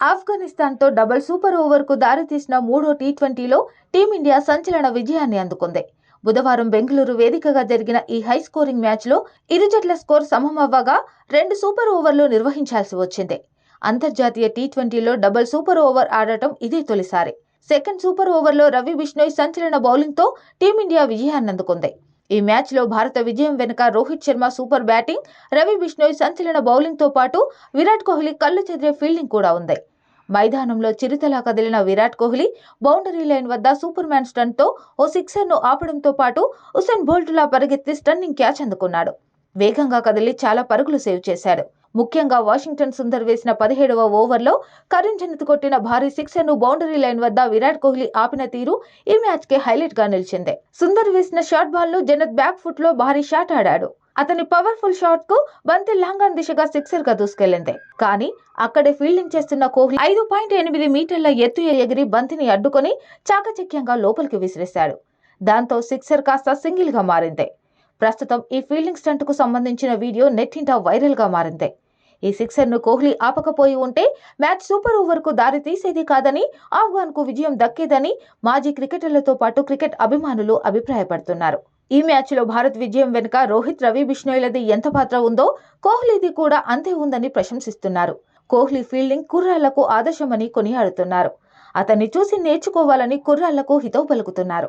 ఆఫ్ఘనిస్తాన్తో double super ఓవర్కు దారితీసిన మూడో tea ట్వంటీలో టీమిండియా సంచలన విజయాన్ని అందుకుంది. బుధవారం బెంగళూరు వేదికగా జరిగిన ఈ హై స్కోరింగ్ మ్యాచ్లో ఇరు జట్ల స్కోర్ సమమవ్వగా రెండు సూపర్ ఓవర్లు నిర్వహించాల్సి వచ్చింది. అంతర్జాతీయ టీ ట్వంటీలో డబుల్ సూపర్ ఓవర్ ఆడటం ఇదే తొలిసారి. సెకండ్ సూపర్ ఓవర్లో రవి బిష్ణోయ్ సంచలన బౌలింగ్తో టీమిండియా విజయాన్ని అందుకుంది. ఈ మ్యాచ్లో భారత విజయం వెనుక రోహిత్ శర్మ సూపర్ బ్యాటింగ్ రవి బిష్ణోయ్ సంచలన బౌలింగ్తో పాటు విరాట్ కోహ్లీ కళ్ళు చెదిరే ఫీల్డింగ్ కూడా ఉంది. మైదానంలో చిరుతలా కదిలిన విరాట్ కోహ్లీ బౌండరీ లైన్ వద్ద సూపర్ మ్యాన్ స్టంట్తో ఓ సిక్సర్ను ఆపడంతో పాటు హుసేన్ బోల్ట్లా పరిగెత్తి స్టన్నింగ్ క్యాచ్ అందుకున్నాడు. వేగంగా కదిలి చాలా పరుగులు సేవ్ చేశాడు. ముఖ్యంగా వాషింగ్టన్ సుందర్ వేసిన పదిహేడవ ఓవర్లో కరీం జనత్ కొట్టిన భారీ సిక్సర్ను బౌండరీ లైన్ వద్ద విరాట్ కోహ్లీ ఆపిన తీరు ఈ మ్యాచ్కే హైలైట్గా నిలిచింది. సుందర్ వేసిన షార్ట్ బాల్ను జనత్ బ్యాక్ ఫుట్లో భారీ షాట్ ఆడాడు. అతని పవర్ఫుల్ షాట్కు బంతి లాంగన్ దిశగా సిక్సర్గా దూసుకెళ్ళింది కానీ అక్కడే ఫీల్డింగ్ చేస్తున్న కోహ్లీ ఐదు పాయింట్ ఎనిమిది మీటర్ల ఎత్తు ఎగిరి బంతిని అడ్డుకొని చాకచక్యంగా లోపలికి విసిరేశాడు. దాంతో సిక్సర్ కాస్త సింగిల్గా మారింది. ప్రస్తుతం ఈ ఫీల్డింగ్ స్టంట్కు సంబంధించిన వీడియో నెట్టింట వైరల్గా మారింది. ఈ సిక్సర్ను కోహ్లీ ఆపకపోయి ఉంటే మ్యాచ్ సూపర్ ఓవర్కు దారి తీసేది కాదని ఆఫ్ఘాన్కు విజయం దక్కేదని మాజీ క్రికెటర్లతో పాటు క్రికెట్ అభిమానులు అభిప్రాయపడుతున్నారు. ఈ మ్యాచ్లో భారత్ విజయం వెనుక రోహిత్ రవి బిష్ణోయ్లది ఎంత పాత్ర ఉందో కోహ్లీది కూడా అంతే ఉందని ప్రశంసిస్తున్నారు. కోహ్లీ ఫీల్డింగ్ కుర్రాళ్ళకు ఆదర్శమని కొనియాడుతున్నారు. అతన్ని చూసి నేర్చుకోవాలని కుర్రాళ్ళకు హితవు పలుకుతున్నారు.